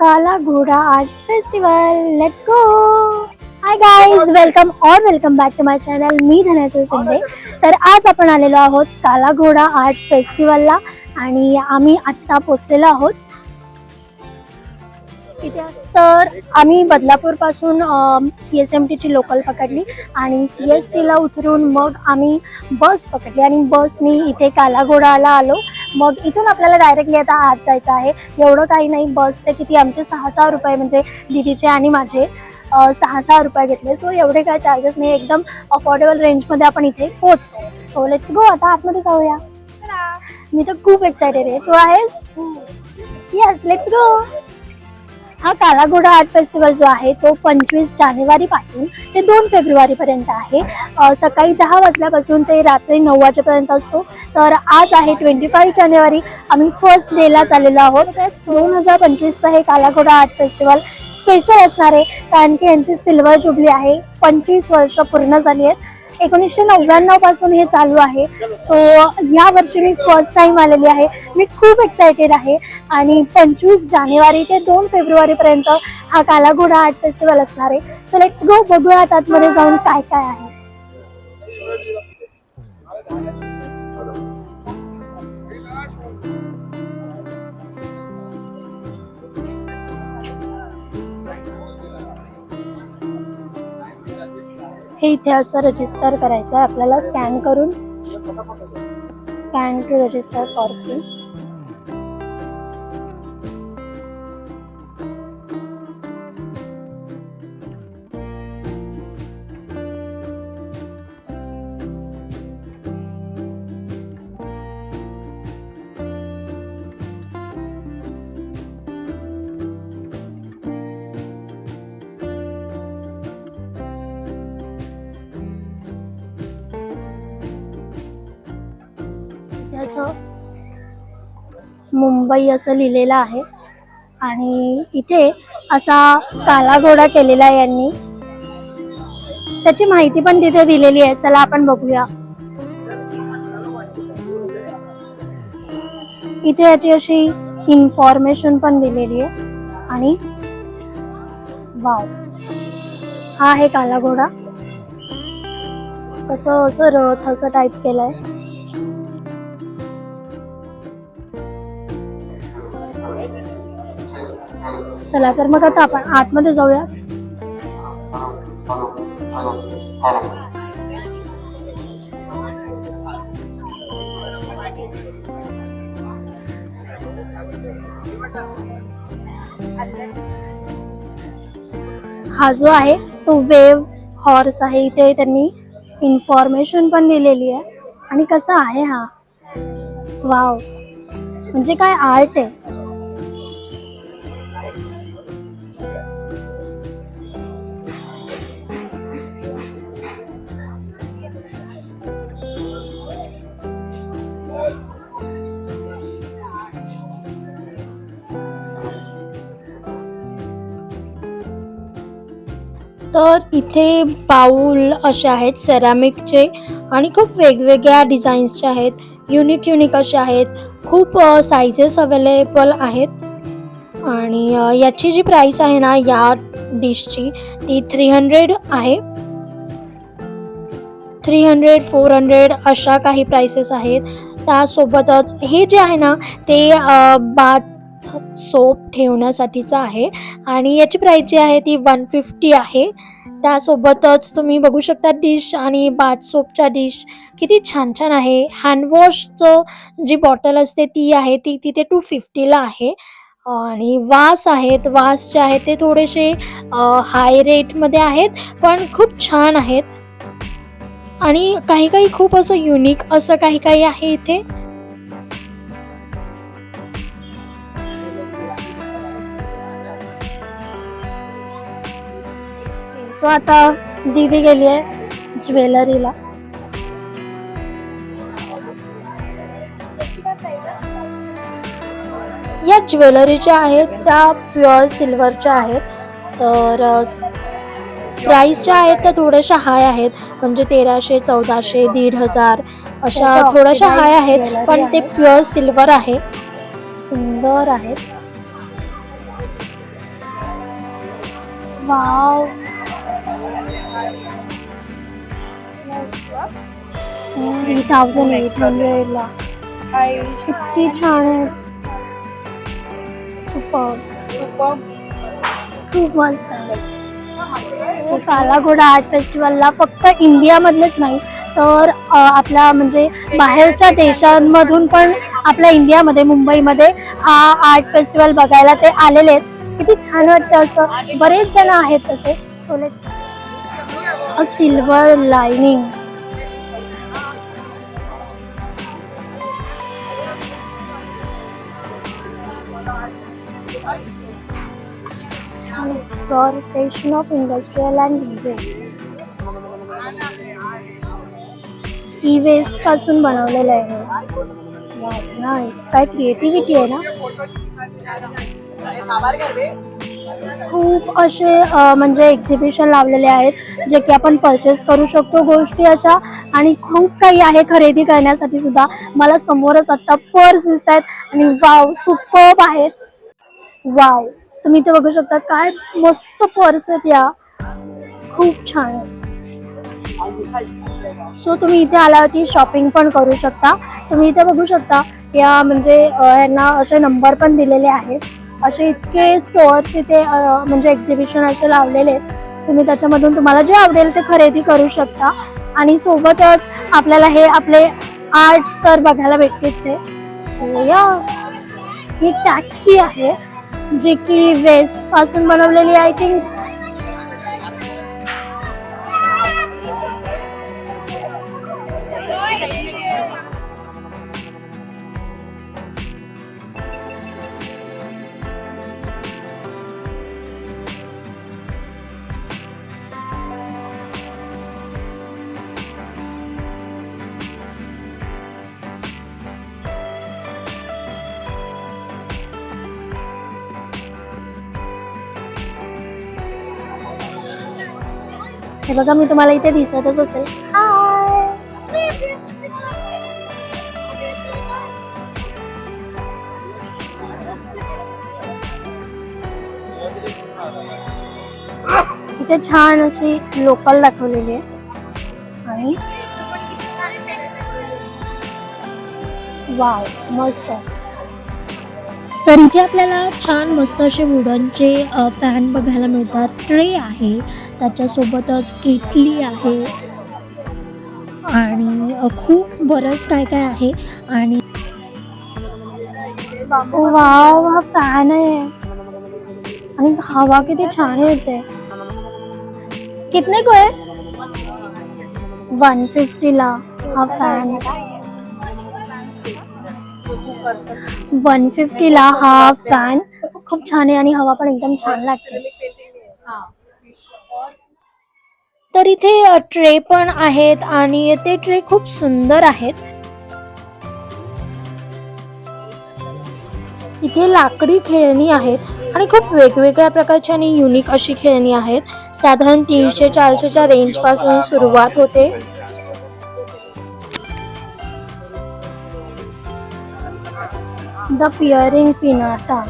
Kala Ghoda arts festival. Let's go hi guys welcome और welcome back to my channel मी धनश्री शिंदे. तर आज आपण आलेलो आहोत काला घोडा आर्ट फेस्टिवलला आणि आम्ही आत्ता पोचलेलो आहोत. तर आम्ही बदलापूरपासून सी एस एम टीची लोकल पकडली आणि सी एस टीला उतरून मग आम्ही बस पकडली आणि बसनी इथे कालाघोडाला आलो. मग इथून आपल्याला डायरेक्टली आता आत जायचं आहे. एवढं काही नाही बसचे किती आमचे सहा सहा रुपये म्हणजे दीदीचे आणि माझे सहा सहा रुपये घेतले. सो एवढे काय चार्जेस नाही. एकदम अफोर्डेबल रेंजमध्ये आपण इथे पोहोचतो सो लेट्स गो आता आतमध्ये जाऊया. मी तर खूप एक्सायटेड आहे. तू आहेस येस लेट्स गो हा कालाघोडा आर्ट फेस्टिवल जो आहे तो पंचवीस जानेवारी पासून ते दोन फेब्रुवारी पर्यंत आहे. सकाळी दहा वाजल्यापासून ते रात्री नऊ वाजेपर्यंत असतो. तर आज आहे ट्वेंटी फाईव्ह जानेवारी. आम्ही फर्स्ट डेला चाललेलो आहोत. दोन हजार पंचवीसचं हे कालाघोडा आर्ट फेस्टिवल स्पेशल असणार आहे. कारण की यांची सिल्वर जुबली आहे. पंचवीस वर्ष पूर्ण झाली आहेत. एकोणीसशे नव्याण्णवपासून हे चालू आहे. सो या वर्षी मी फर्स्ट टाइम आलेली आहे. मी खूप एक्सायटेड आहे. आणि पंचवीस जानेवारी ते दोन फेब्रुवारी पर्यंत हा कालाघोडा आर्ट फेस्टिवल असणार आहे. सो लेट्स गो बघूया आतमध्ये जाऊन काय काय आहे. हे इथे असं रजिस्टर करायचं आहे. आपल्याला स्कॅन करून scan to register for fee Mumbai असं लिहिलेलं आहे. आणि इथे असा काला घोडा केलेला आहे यांनी. त्याची माहिती पण तिथे दिलेली आहे. चला आपण बघूया. इथे याची अशी इन्फॉर्मेशन पण दिलेली आहे. आणि वाव. हा आहे काला घोडा. कसं असं रथ असं टाईप केलंय. चला तर मग आता आपण आतमध्ये जाऊया. हा जो आहे तो वेव हॉर्स आहे. इथे त्यांनी इन्फॉर्मेशन पण दिलेली आहे. आणि कसा आहे हा? वाव म्हणजे काय आर्ट आहे? तर इथे बाऊल असे आहेत सेरामिकचे आणि खूप वेगवेगळ्या डिझाईन्सचे आहेत. युनिक युनिक असे आहेत. खूप सायझेस अवेलेबल आहेत. आणि याची जी प्राईस आहे ना या डिशची ती थ्री हंड्रेड आहे. थ्री हंड्रेड फोर हंड्रेड अशा काही प्राइसेस आहेत. त्यासोबतच हे जे आहे ना ते बात बाथ सोप ठेवण्यासाठीचं आहे. आणि याची प्राईस जी आहे ती वन फिफ्टी आहे. त्यासोबतच तुम्ही बघू शकता डिश आणि बाथ सोपच्या डिश किती छान छान आहे. हँडवॉशचं जी बॉटल असते ती आहे ती तिथे टू फिफ्टीला आहे. आणि वास आहेत वास जे आहेत ते थोडेसे हाय रेटमध्ये आहेत पण खूप छान आहेत. आणि काही काही खूप असं युनिक असं काही काही आहे इथे. तो आता दीदी गेली आहे ज्वेलरीला. या ज्वेलरीच्या आहेत त्या प्युअर सिल्वरच्या आहेत. तर प्राईस ज्या आहेत त्या थोड्याशा हाय आहेत. म्हणजे तेराशे चौदाशे दीड हजार अशा थोड्याशा हाय आहेत. पण ते. प्युअर सिल्वर आहे. सुंदर आहेत. वाव. थाउजंड एट हंड्रेडला किती छान आहे. सुपर खूप मस्त आहे. तो काला घोडा आर्ट फेस्टिवलला फक्त इंडियामधलेच नाही तर आपल्या म्हणजे बाहेरच्या देशांमधून पण आपल्या इंडियामध्ये मुंबईमध्ये हा आर्ट फेस्टिवल बघायला ते आलेले आहेत. किती छान वाटतं असं. बरेच जण आहेत तसे. Solely a silver lining exploitation of industrial and e-waste. E-waste पासून बनवलेलं आहे. नाईस काय क्रिएटिव्हिटी आहे ना? खूप असे म्हणजे एक्झिबिशन लावलेले आहेत जे की आपण परचेस करू शकतो गोष्टी अशा. आणि खूप काही आहे खरेदी करण्यासाठी सुद्धा. मला समोरच आता पर्स दिसत आहेत आणि वाव सुपर्ब आहेत. वाव तुम्ही इथे बघू शकता काय मस्त पर्स आहेत या. खूप छान आहेत. सो तुम्ही इथे आल्यावरती शॉपिंग पण करू शकता. तुम्ही इथे बघू शकता या म्हणजे यांना असे नंबर पण दिलेले आहेत. असे इतके स्टोअर्स इथे म्हणजे एक्झिबिशन असे लावलेले आहेत. तुम्ही त्याच्यामधून तुम्हाला जे आवडेल ते खरेदी करू शकता. आणि सोबतच आपल्याला हे आपले आर्ट्स तर बघायला भेटतेच आहे. या ही टॅक्सी आहे जी की वेस्टपासून बनवलेली आय थिंक हे बघा मी तुम्हाला इथे दिसतच असेल. इथे छान अशी लोकल दाखवलेली आहे. आणि वाव मस्त. तर इथे आपल्याला छान मस्त असे वुडनचे फॅन बघायला मिळतात. ट्रे आहे. त्याच्यासोबतच केटली आहे. आणि खूप बरंच काय काय आहे. आणि वाव हा फॅन आहे. आणि हवा किती छान येते. कितने को आहे वन फिफ्टीला हा फॅन वन फिफ्टीला हा फॅन खूप छान आहे आणि हवा पण एकदम छान लागते. तर इथे ट्रे पण आहेत आणि ते ट्रे खूप सुंदर आहेत. इथे लाकडी खेळणी आहेत आणि खूप वेगवेगळ्या प्रकारची आणि युनिक अशी खेळणी आहेत. साधारण तीनशे चारशेच्या रेंजपासून सुरुवात होते. द पिअरिंग पिनाटा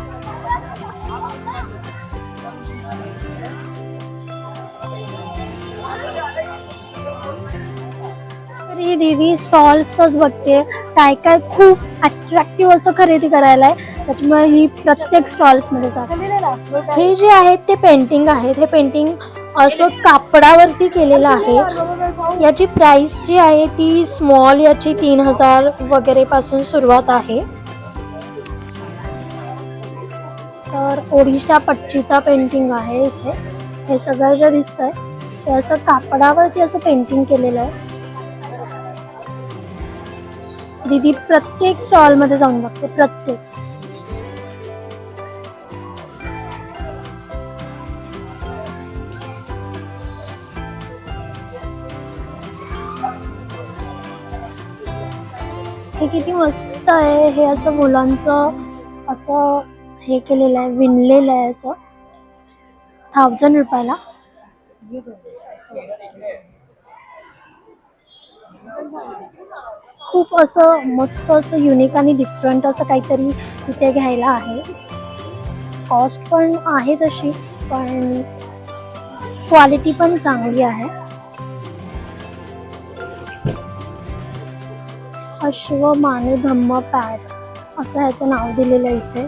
तर दीदी स्टॉल्सच बघते. काय काय खूप अट्रॅक्टिव्ह असं खरेदी करायला आहे त्याच्यामुळे ही प्रत्येक स्टॉल्समध्ये जाते. हे जे आहेत ते पेंटिंग आहेत. हे पेंटिंग असं कापडावरती केलेलं आहे. याची प्राइस जी आहे ती स्मॉल याची तीन हजार वगैरे पासून सुरुवात आहे. तर ओडिशा पट्टीचा पेंटिंग आहे इथे. हे सगळं जे दिसतंय ते असं कापडावरती असं पेंटिंग केलेलं आहे. दीदी प्रत्येक स्टॉलमध्ये जाऊन बघते प्रत्येक. हे किती मस्त आहे हे असं मुलांचं असं हे केलेलं आहे विणलेलं आहे असं. थाउजंड रुपयाला. खूप असं मस्त असं युनिक आणि डिफरंट असं काहीतरी इथे घ्यायला आहे. कॉस्ट पण आहे तशी पण क्वालिटी पण चांगली आहे. अश्व मानू धम्म पॅड असं ह्याचं नाव दिलेलं आहे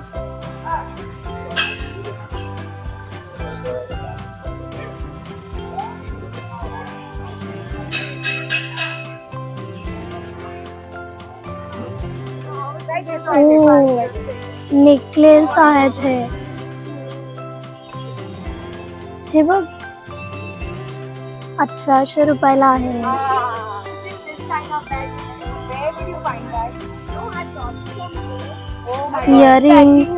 इथे नेकलेस आहेत हे. हे बघ अठराशे रुपयाला आहे. इयरिंग्स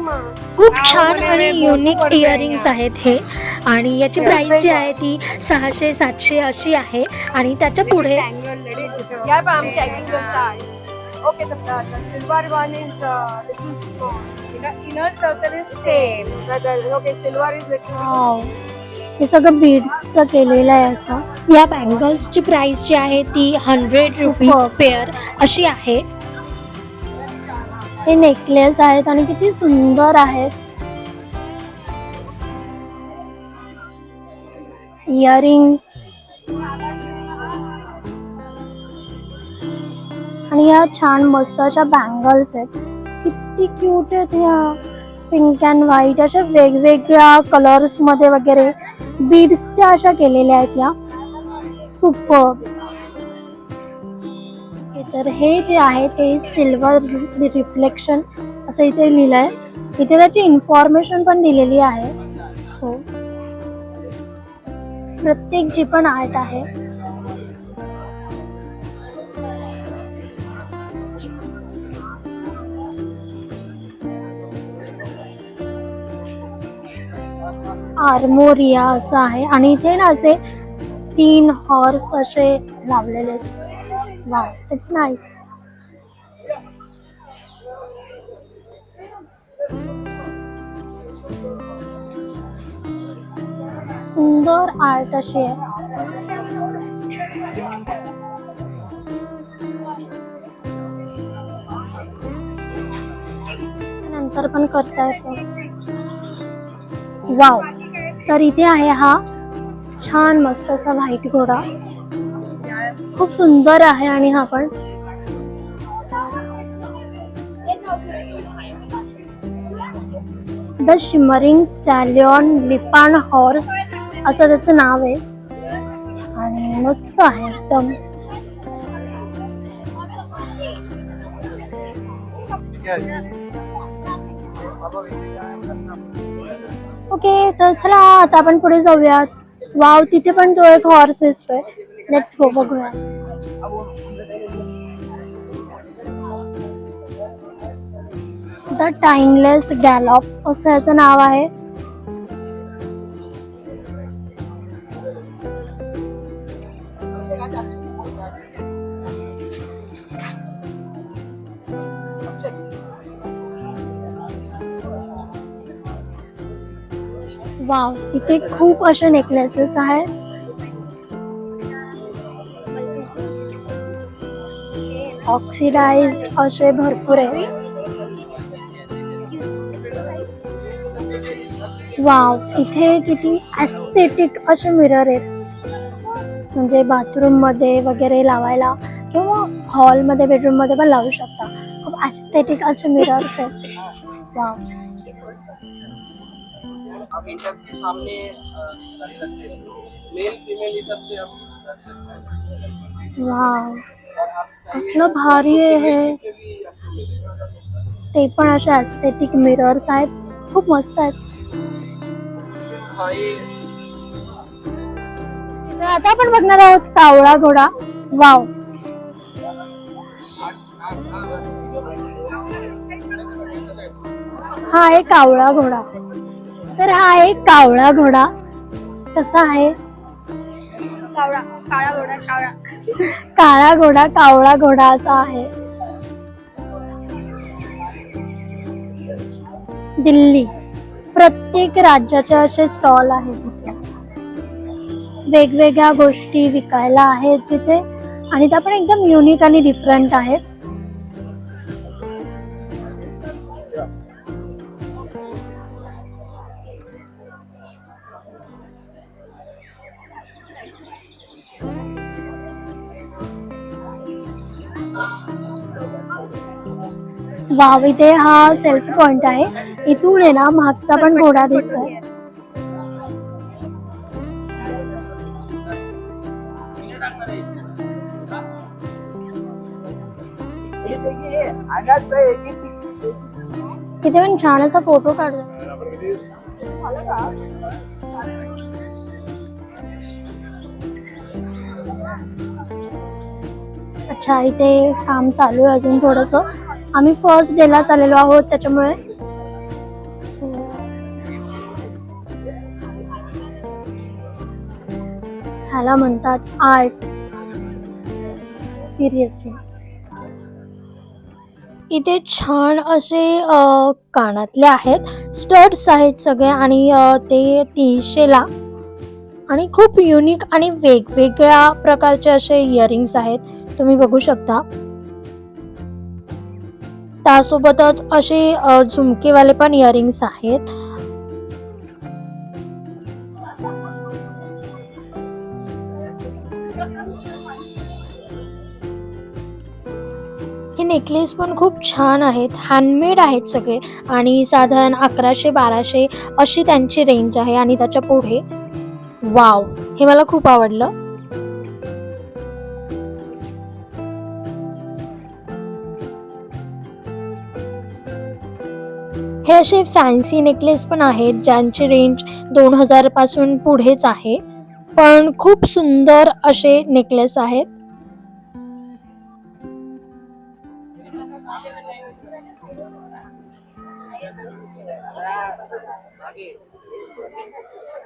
खूप छान आणि युनिक इयरिंग्स आहेत हे. आणि याची प्राइस जी आहे ती सहाशे सातशे अशी आहे. आणि त्याच्या पुढे ओके सिल्वर वन इज हे सगळं बीड्सच केलेलं आहे असं. या बँगल्सची प्राइस जी आहे ती हंड्रेड रुपीज अशी आहे. हे नेकलेस आहेत आणि किती सुंदर आहेत. इयरिंग्स आणि ह्या छान मस्त अशा बँगल्स आहेत. किती क्यूट आहेत ह्या पिंक अँड व्हाईट अशा वेगवेगळ्या कलर्समध्ये वगैरे बीड्सच्या अशा केलेल्या आहेत या. सुपर तर हे जे आहे ते सिल्वर रिफ्लेक्शन असं इथे लिहिलंय. इथे त्याची इन्फॉर्मेशन पण दिलेली आहे. सो प्रत्येक जी पण आर्ट आहे आर्मोरिया असं आहे. आणि इथे ना असे तीन हॉर्स असे लावलेले वा इट्स नाईस सुंदर आर्ट अशी आहे. नंतर पण करता येते. वाव तर इथे आहे हा छान मस्त असा व्हाईट घोडा. खूप सुंदर आहे आणि हा पण. The shimmering stallion Lipan horse असं त्याचं नाव आहे. आणि मस्त आहे एकदम. ओके तर चला आता आपण पुढे जाऊयात. वाव तिथे पण तो एक हॉर्स दिसतोय. लेट्स गो बघूया. द टाइमलेस गॅलॉप असं याचं नाव आहे. वाव, इथे खूप असे नेकलेसेस आहेत. ऑक्सिडाइज असे भरपूर आहेत. वाव, इथे किती ॲस्थेटिक असे मिरर आहेत. म्हणजे बाथरूम मध्ये वगैरे लावायला किंवा हॉलमध्ये बेडरूम मध्ये पण लावू शकता. खूप ॲस्थेटिक असे मिरर्स आहेत. वाव. आप इंटर के सामने सकते हैं। मेल फीमेल हिसाब से सकते हैं। आप चाहिए कसलं भारी आहे हे ते पण असे ॲस्थेटिक मिरर्स आहेत खूप मस्त आहेत. हाँ तर आता आपण बघणार आहोत कावळा घोडा. वाव हा आहे कावळा घोडा. तर हा आहे कावळा घोडा. कसा आहे. कावळा काळा घोडा कावळा. काळा घोडा कावळा घोडा असा आहे. दिल्ली. प्रत्येक राज्याचे असे स्टॉल आहेत वेगवेगळ्या गोष्टी विकायला आहेत जिथे. आणि त्या पण एकदम युनिक आणि डिफरंट आहेत. वाव इथे हा सेल्फी पॉइंट आहे. इथून आहे ना मागचा पण घोडा दिसतोय. इथे पण छान असा फोटो काढला अच्छा इथे काम चालू आहे अजून थोडस. आम्ही फर्स्ट डेला चाललेलो आहोत त्याच्यामुळे. ह्याला म्हणतात आर्ट सिरियसली इथे छान असे कानातले आहेत. स्टड्स आहेत सगळे आणि ते तीनशेला आणि खूप युनिक आणि वेगवेगळ्या प्रकारचे असे इयरिंग्स आहेत. तुम्ही बघू शकता. त्यासोबतच असे झुमकेवाले पण इयरिंग्स आहेत. हे नेकलेस पण खूप छान आहेत. हँडमेड आहेत सगळे. आणि साधारण अकराशे बाराशे अशी त्यांची रेंज आहे. आणि त्याच्या पुढे वाव हे मला खूप आवडलं. हे असे फॅन्सी नेकलेस पण आहेत ज्यांची रेंज दोन हजारपासून पुढेच आहे. पण खूप सुंदर असे नेकलेस आहेत.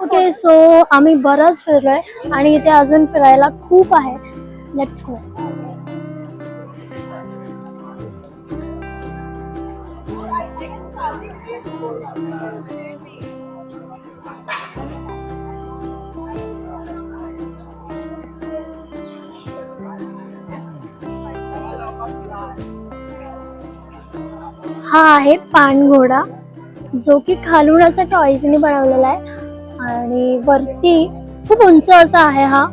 ओके सो आम्ही बरंच फिरलोय आणि इथे अजून फिरायला खूप आहे. लेट्स गो हा आहे पानघोडा जो की खालून असं टॉईजनी बनवलेला आहे आणि वरती खूप उंच असा आहे हा.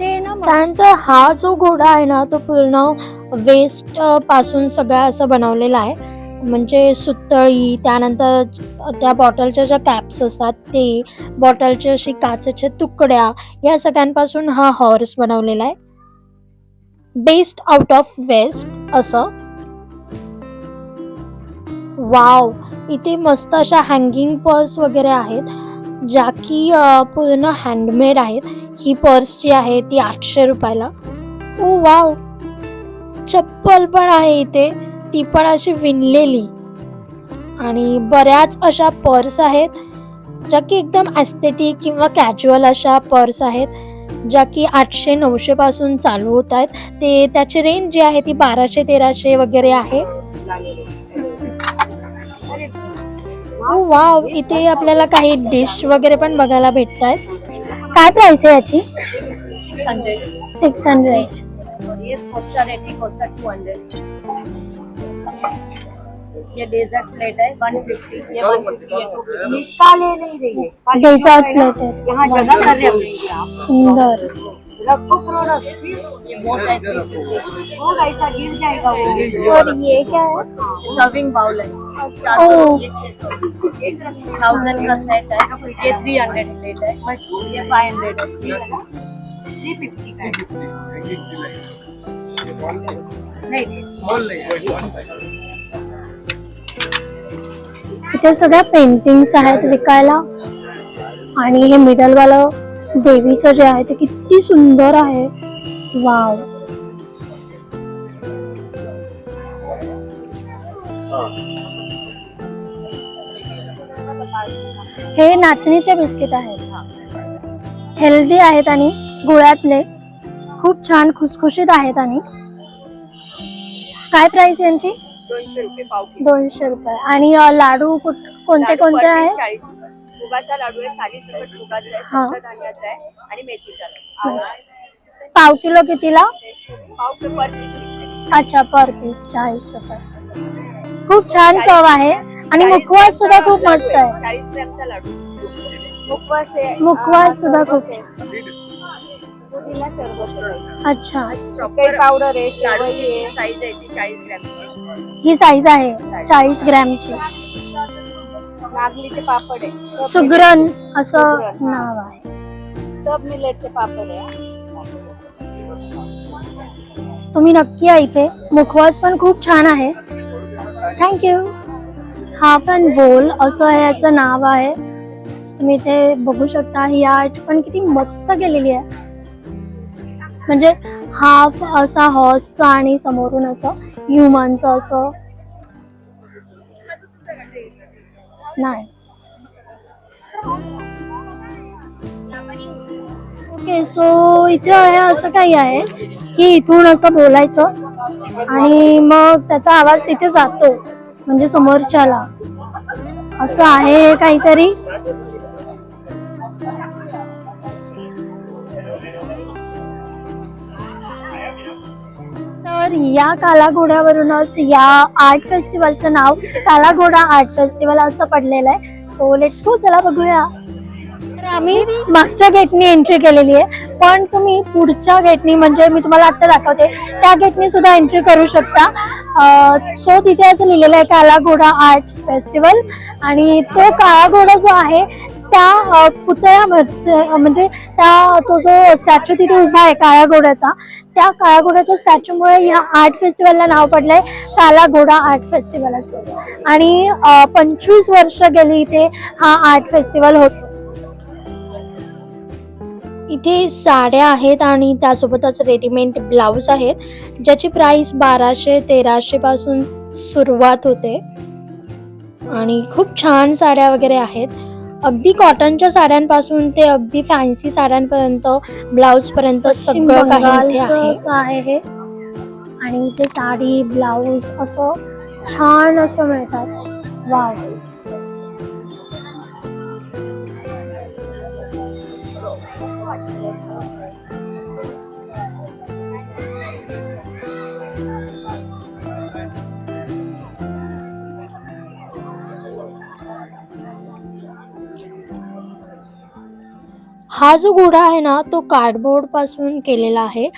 ते ना त्यानंतर हा जो घोडा आहे ना तो पूर्ण वेस्टपासून सगळा असं बनवलेला आहे. म्हणजे सुतळी त्यानंतर त्या बॉटलच्या ज्या कॅप्स असतात ते बॉटलच्या अशी काचेच्या तुकड्या या सगळ्यांपासून हा हॉर्स बनवलेला आहे. बेस्ड आउट ऑफ वेस्ट असं. वाव इथे मस्त अशा हँगिंग पर्स वगैरे आहेत ज्या की पूर्ण हँडमेड आहेत. ही पर्स जी आहे ती आठशे रुपयाला. Oh, ओ वाव चप्पल पण आहे इथे ती पण अशी विणलेली. आणि बऱ्याच अशा पर्स आहेत ज्या की एकदम ॲस्थेटिक किंवा कॅज्युअल अशा पर्स आहेत. ज्या की आठशे नऊशे पासून चालू होत आहेत. ते त्याची रेंज जी आहे ती बाराशे तेराशे वगैरे आहे. Oh wow! इथे आपल्याला काही डिश वगैरे पण बघायला भेटत आहेत काय प्राइस आहे याची? सिक्स हंड्रेड ये है डेजर्ट प्लेट है वन फिफ्टी ये वन फिफ्टी ये टू फिफ्टी ले नहीं रही है डेझर्ट प्लेट यहाँ जगह कर रहे हैं सुंदर। रखो प्रोडक्ट ये मोटा है। 350 वो ऐसा गिर जाएगा वो। और ये क्या है? सर्विंग बाउल है। छह सौ। थाउज़ेंड का सेट है। ये थ्री हंड्रेड प्लेट है। ये फाइव हंड्रेड है। थ्री फिफ्टी का है। नहीं इथे सगळ्या पेंटिंग्स आहेत विकायला. आणि हे मिडलवालं देवीचं जे आहे ते किती सुंदर आहे. वाव हे नाचणीचे बिस्किट आहेत. हेल्दी आहेत आणि गुळातले खूप छान खुसखुशीत आहेत आणि. काय प्राइस यांची? दोनशे रुपये पाव किलो. दोनशे रुपये. आणि अ, लाडू कुठ- कोणते लाडू कोणते आहे चाळीस रुपये. मुगाचा लाडू आहे मुगाचा आहे हा. धान्याचा आहे आणि मेथीचा आहे. पाव किलो कितीला? पाव पे पर. अच्छा पर पीस चाळीस रुपये. खूप छान चव आहे. आणि मुखवास सुद्धा खूप मस्त आहे. चाळीस ग्रॅमचा लाडू. मुखवास आहे मुखवास सुद्धा खूप आहे. पुदिना सरबत आहे. अच्छा. काही पावडर आहे शेवई आहे. साईज आहे ती चाळीस ग्रॅम ही साईज आहे चाळीस ग्रॅमची नागलीचे पापड आहे. सब सुग्रण असं सुगरण, हा. नाव आहे. मिलेट- सब मिलेटचे पापड आहे. तुम्ही नक्की या इथे. मुखवास पण खूप छान आहे. थँक्यू हाफ अँड बोल असं याचं नाव आहे. तुम्ही इथे बघू शकता ही आर्ट पण किती मस्त केलेली आहे. म्हणजे हाफ असा हॉर्सचा आणि समोरून असं ह्युमनचं असं नाईस ओके सो इथे आहे असं काही आहे की इथून असं बोलायचं आणि मग त्याचा आवाज तिथे जातो म्हणजे समोरच्याला. असं आहे काहीतरी? तर या कालाघोड्यावरूनच या आर्ट फेस्टिवलचं नाव कालाघोडा आर्ट फेस्टिवल असं पडलेलं आहे. सो लेट्स गो चला बघूया. तर आम्ही मागच्या गेटनी एंट्री केलेली आहे. पण तुम्ही पुढच्या गेटनी म्हणजे मी तुम्हाला आता दाखवते त्या गेटनी सुद्धा एंट्री करू शकता. सो तिथे असं लिहिलेलं आहे काला घोडा आर्ट फेस्टिवल आणि तो काळा घोडा जो आहे त्या पुतळ्या पुतळ्यामध्ये म्हणजे त्या तो जो स्टॅच्यू तिथे उभा आहे काळ्या घोड्याचा त्या काळ्या घोड्याच्या स्टॅच्यूमुळे ह्या आर्ट फेस्टिवलला नाव पडलंय काला घोडा आर्ट फेस्टिवल असं. आणि पंचवीस वर्ष गेली इथे हा आर्ट फेस्टिवल होतो. इथे साड्या आहेत आणि त्यासोबतच रेडीमेड ब्लाऊज आहेत ज्याची प्राइस बाराशे तेराशे पासून सुरुवात होते. आणि खूप छान साड्या वगैरे आहेत. अगदी कॉटनच्या साड्यांपासून ते अगदी फॅन्सी साड्यांपर्यंत ब्लाऊज पर्यंत सगळं काही असं आहे. हे आणि इथे साडी ब्लाऊज असं छान असं मिळतात. वाव. हा जो घोडा आहे ना तो कार्डबोर्डपासून केलेला आहे.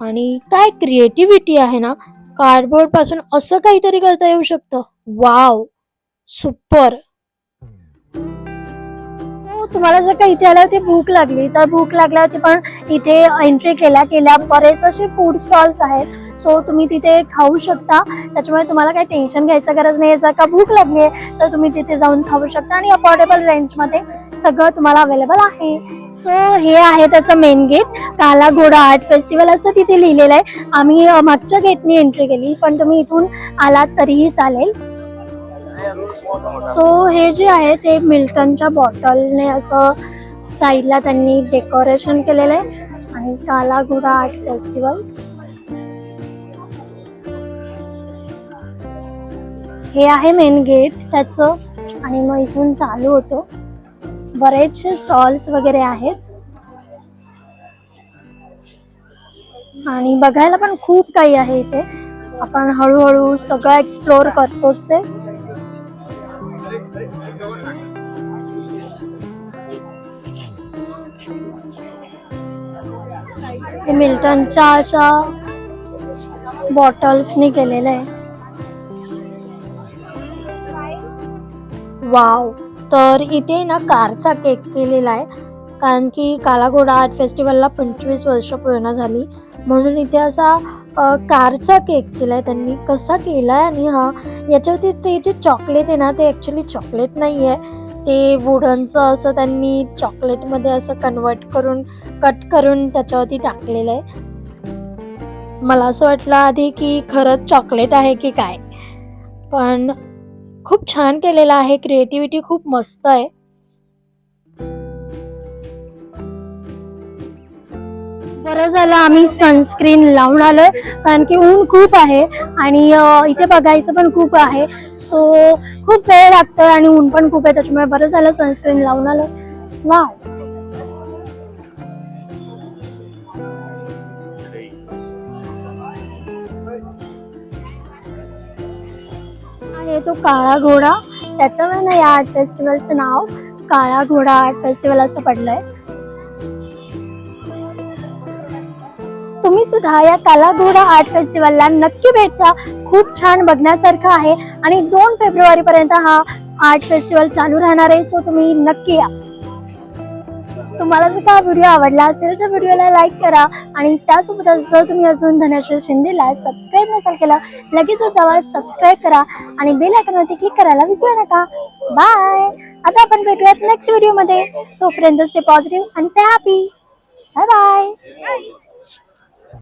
आणि काय क्रिएटिव्हिटी आहे ना कार्डबोर्डपासून असं काहीतरी करता येऊ शकतं. वाव सुपर हो, तुम्हाला जर का इथे आल्यावरती भूक लागली तर भूक लागल्यावरती पण इथे एंट्री केल्या केल्या बरेच असे फूड स्टॉल्स आहेत. सो तुम्ही तिथे खाऊ शकता. त्याच्यामुळे तुम्हाला काही टेन्शन घ्यायचं गरज नाही जर का भूक लागली आहे तर तुम्ही तिथे जाऊन खाऊ शकता. आणि अफोर्डेबल रेंजमध्ये सगळं तुम्हाला अवेलेबल आहे. सो हे आहे त्याचं मेन गेट काला घोडा आर्ट फेस्टिवल असं तिथे लिहिलेलं आहे. आम्ही मागच्या गेटनी एंट्री केली पण तुम्ही इथून आलात तरीही चालेल. सो हे जे आहे ते मिल्टनच्या बॉटलने असं साईडला त्यांनी डेकोरेशन केलेलं आहे. आणि काला घोडा आर्ट फेस्टिवल हे आहे मेन गेट त्याचं. आणि मग इथून चालू होतो. बरेचसे स्टॉल्स वगैरे आहेत. आणि बघायला पण खूप काही आहे इथे. आपण हळूहळू सगळं एक्सप्लोअर करतोच आहे मिल्टनच्या अशा बॉटल्सनी केलेलं आहे. वाव. तर इथे ना कारचा केक केलेला आहे. कारण की कालाघोडा आर्ट फेस्टिवलला पंचवीस वर्ष पूर्ण झाली. म्हणून इथे असा कारचा केक केला आहे त्यांनी. कसा केला आहे आणि हा याच्यावरती ते जे चॉकलेट आहे ना ते ॲक्च्युली चॉकलेट नाही आहे ते वुडनचं असं त्यांनी चॉकलेटमध्ये असं कन्वर्ट करून कट करून त्याच्यावरती टाकलेलं आहे. मला असं वाटलं आधी की खरंच चॉकलेट आहे की काय. पण खूप छान केलेलं आहे. क्रिएटिव्हिटी खूप मस्त आहे. बरं झालं आम्ही सनस्क्रीन लावून आलोय. कारण की ऊन खूप आहे आणि इथे बघायचं पण खूप आहे. सो खूप वेळ लागतोय आणि ऊन पण खूप आहे त्याच्यामुळे बरं झालं सनस्क्रीन लावून आलोय. वा तो काळा घोडा. त्याच्यामुळे ना या आर्ट फेस्टिवलचं नाव काळा घोडा आर्ट फेस्टिवल असं पडलंय. तुम्ही सुद्धा या काला घोडा आर्ट फेस्टिवलला नक्की भेट द्या. खूप छान बघण्यासारखं आहे. आणि दोन फेब्रुवारी पर्यंत हा आर्ट फेस्टिवल चालू राहणार आहे सो तुम्ही नक्की या. तुम्हाला जर का व्हिडिओ आवडला असेल तर व्हिडिओला लाईक करा. आणि त्यासोबतच जर तुम्ही अजून धनश्री शिंदेला सबस्क्राईब नसेल केलं लगेचच जावा सबस्क्राईब करा आणि बेल आयकॉनवरती क्लिक करायला विसरू नका. बाय आता आपण भेटूयात नेक्स्ट व्हिडिओमध्ये तोपर्यंत स्टे पॉझिटिव्ह आणि स्टे हॅपी बाय बाय